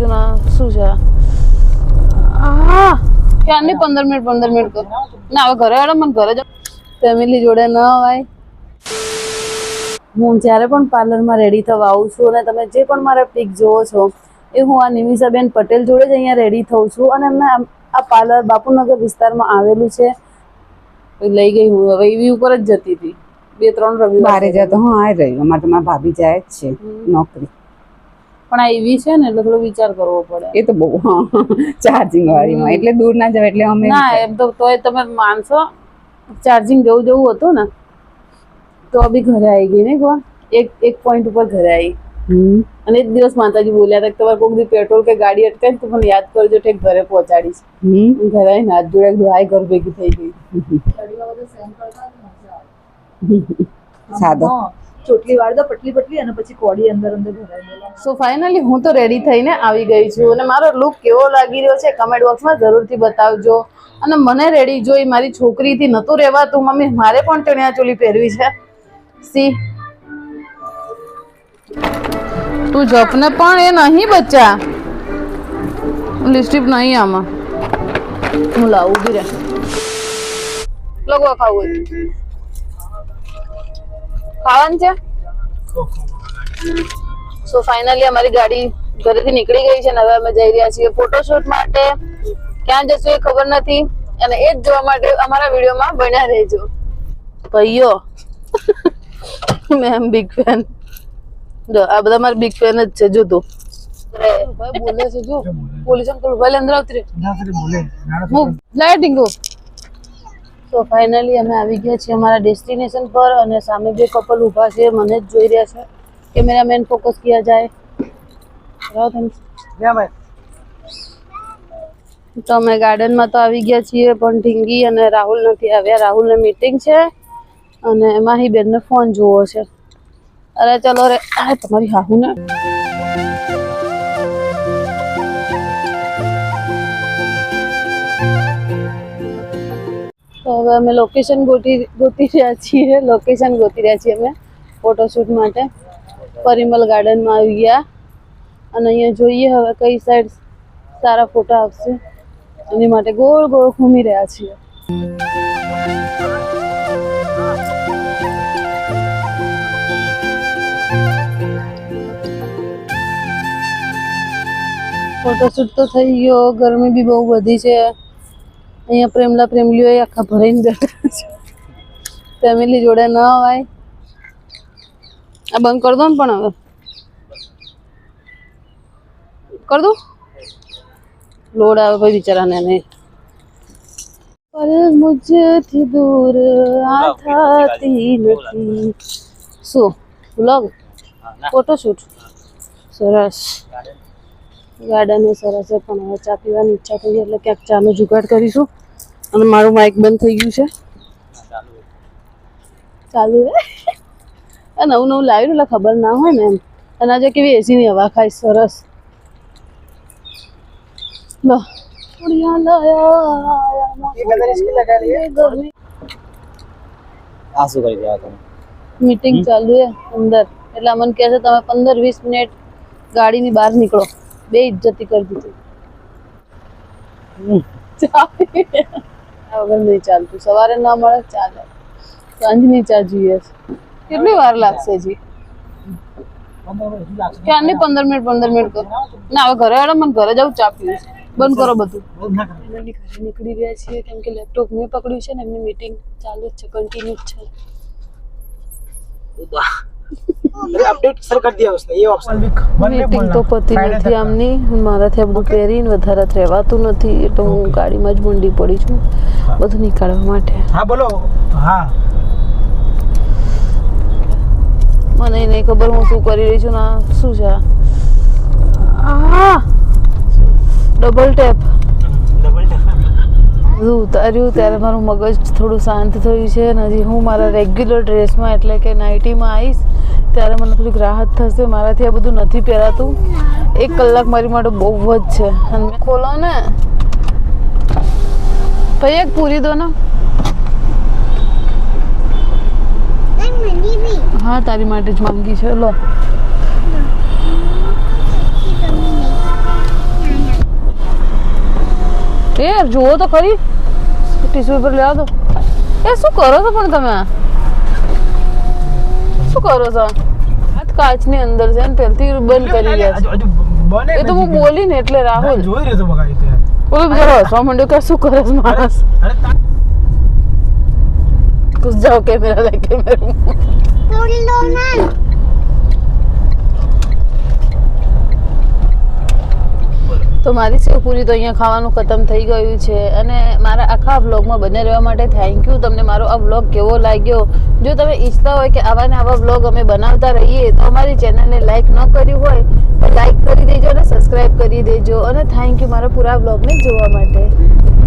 છું ને શું છે? ક્યાં નહીં? પંદર મિનિટ પંદર મિનિટ કરો. ના હવે ઘરે વાળા મને ઘરે જ ફેમિલી જોડે ન હોય હું જ્યારે પણ પાર્લરમાં રેડી થવા આવું છું અને તમે જે પણ મારા પિક જોવો છો એ હું આ નિમિષાબેન પટેલ જોડે જ અહીંયા રેડી થઉં છું અને આમ- આ પાર્લર બાપુનગર વિસ્તારમાં આવેલું છે. લઈ ગઈ હું. હવે એવી ઉપર જ જતી હતી. બે ત્રણ રવિવાર બારે જતો હું આ રહ્યું. અમારે તો મારા ભાભી જાય જ છે નોકરી. પણ આ એવી છે ને એટલે થોડો વિચાર કરવો પડે. એ તો બહુ ચાર્જિંગ વાળીમાં. એટલે દૂર ના જવાય એટલે અમે ના એમ તો તોય તમે માનશો ચાર્જિંગ જવું જવું હતું ને તો બી ઘરે આવી ગઈ ને કોણ? એક એક પોઈન્ટ ઉપર ઘરે આવી. અને એક દિવસ માતાજી બોલ્યા હતા કે તમારે કોઈક પેટ્રોલ કે ગાડી અટકાય તો મને યાદ કરજો ઠેક ઘરે પહોંચાડીશ. ઘરે આવીને હાથ જોડે કીધું ઘર ભેગી થઈ ગઈ. સાદો. ચોટલી વાળ દો, પટલી પટલી અને પછી કોડી અંદર અંદર ભરાઈ સો ફાઇનલી હું તો રેડી થઈને આવી ગઈ છું અને મારો લુક કેવો લાગી રહ્યો છે કમેન્ટ બોક્સમાં જરૂરથી બતાવજો. અને મને રેડી જોઈ મારી છોકરીથી નહોતું રહેવાતું, મમ્મી મારે પણ ચણિયા ચોલી પહેરવી છે. સી તું જપને પણ એ નહીં બચ્ચા. લિપસ્ટિક નહીં આમાં. હું લાવું, ઊભી રહે. લગવા ખાવું. ખાવાનું છે? સો ફાઇનલી અમારી ગાડી ઘરેથી નીકળી ગઈ છે અને હવે અમે જઈ રહ્યા છીએ ફોટોશૂટ માટે. ક્યાં જશું એ ખબર નથી. અને એ જ જોવા માટે અમારા વિડીયોમાં બન્યા રહેજો. ભાઈઓ. મેમ બિગ ફેન જો આ બધા મારા બિગ ફેન જ છે જો તો. ભાઈ બોલે છે જો. પોલીસ અંકલ ભાઈ અંદર આવતી રે હું લાઇટિંગ તો ફાઇનલી અમે આવી ગયા છીએ અમારા ડેસ્ટિનેશન પર અને સામે બે કપલ ઊભા છે મને જ જોઈ રહ્યા છે. કેમેરામેન ફોકસ ક્યાં જાય. તો અમે ગાર્ડનમાં તો આવી ગયા છીએ પણ ઢીંગી અને રાહુલ નથી આવ્યા. રાહુલને મીટિંગ છે અને માહી બેનને ફોન જોવો છે. અરે ચલો રે આ તમારી હાહુ ને તો હવે અમે લોકેશન ગોતી ગોતી રહ્યા છીએ. લોકેશન ગોતી રહ્યા છીએ અમે ફોટોશૂટ માટે. પરિમલ ગાર્ડનમાં આવી ગયા. અને અહીંયા જોઈએ હવે કઈ સાઈડ સારા ફોટા આવશે. એની માટે ગોળ ગોળ ઘૂમી રહ્યા છીએ. ફોટોશૂટ તો થઈ ગયો. ગરમી બી બહુ વધી છે. અહીંયા પ્રેમલા પ્રેમલીઓ આખા ભરાઈને બેઠા છે. ફેમિલી જોડે ન હોય આ બંધ કરી દો ને પણ હવે. કર દો. લોડ આવે ભાઈ બિચારાને નહીં પર મુજથી દૂર આ થતી નથી. શું? બ્લોગ ફોટોશૂટ સરસ. ગાર્ડન સરસ છે પણ હવે ચા પીવાની ઈચ્છા થઈ એટલે ક્યાંક ચાનો જુગાડ કરીશું. અને મારું માઇક બંધ થઈ ગયું છે. ચાલુ આ નવું નવું લાવ્યું એટલે ખબર ના હોય ને એમ. અને આજે કેવી એસીની હવા ખાય, સરસ. લો. મીટિંગ ચાલુ છે અંદર. એટલે અમને કહે છે, તમે પંદર વીસ મિનિટ ગાડીની બહાર નીકળો. બે ઇજ્જતી કરી દીધી. વગર નહીં ચાલતું. સવારે ના મળે ચાલે. સાંજની ચા જોઈએ કેટલી વાર લાગશે જી ક્યારની પંદર મિનિટ પંદર મિનિટ કરો? ના હવે ઘરે મને ઘરે જવું ચા પીવું બંધ કરો બધું. ઘરે નીકળી ગયા છીએ કેમ કે લેપટોપ મેં પકડ્યું છે ને એમની મીટિંગ ચાલુ જ છે કન્ટિન્યુ જ છે. अपडेट सर कर दिया उसने ये ऑप्शन भी મીટિંગ તો પતી નથી આમની મારાથી આ બધું પહેરીને વધારે રહેવાતું નથી એટલે હું ગાડીમાં જ મંડી પડી છું બધું નીકાળવા માટે हाँ बोलो हाँ મને નહીં ખબર હું શું કરી રહી છું ના શું છે આ ડબલ ટેપ डबल બધું ઉતાર્યું ત્યારે મારું મગજ થોડું શાંત થયું છે અને હજી હું મારા રેગ્યુલર ડ્રેસમાં એટલે કે નાઇટીમાં આવીશ ત્યારે મને થોડીક રાહત થશે. મારાથી આ બધું નથી પહેરાતું. એક કલાક મારી માટે બહુ જ છે. ખોલો ને. ભાઈ, એક પૂરી દો ને. હા, તારી માટે જ માંગી છે. લો. એ જુઓ તો ખરી. ટીસ્યુ પેપર લેવા દો. એ શું કરો છો પણ તમે? શું કરો છો હાથ કાચની અંદર છે ને પહેલથી બંધ કરી ગયા છે હજુ બને એ તો હું નથી. બોલી ને એટલે રાહુલ જોઈ રહ્યો તો બકા એ તો યાર. બોલો બિચારો હસવા માંડ્યો કે શું કરે છે માણસ અરે તા- ઘુસ જાઓ કેમેરા લે કેમેરા તો મારી સેવપુરી તો અહીંયા ખાવાનું ખતમ થઈ ગયું છે. અને મારા આખા વ્લોગમાં બને રહેવા માટે થેન્ક યુ તમને મારો આ વ્લોગ કેવો લાગ્યો? જો તમે ઈચ્છતા હોય કે આવા ને આવા વ્લોગ અમે બનાવતા રહીએ, તો અમારી ચેનલને લાઇક ન કર્યું હોય, તો લાઇક કરી દેજો અને સબસ્ક્રાઈબ કરી દેજો. અને થેન્ક યુ મારા પૂરા વ્લોગને જોવા માટે.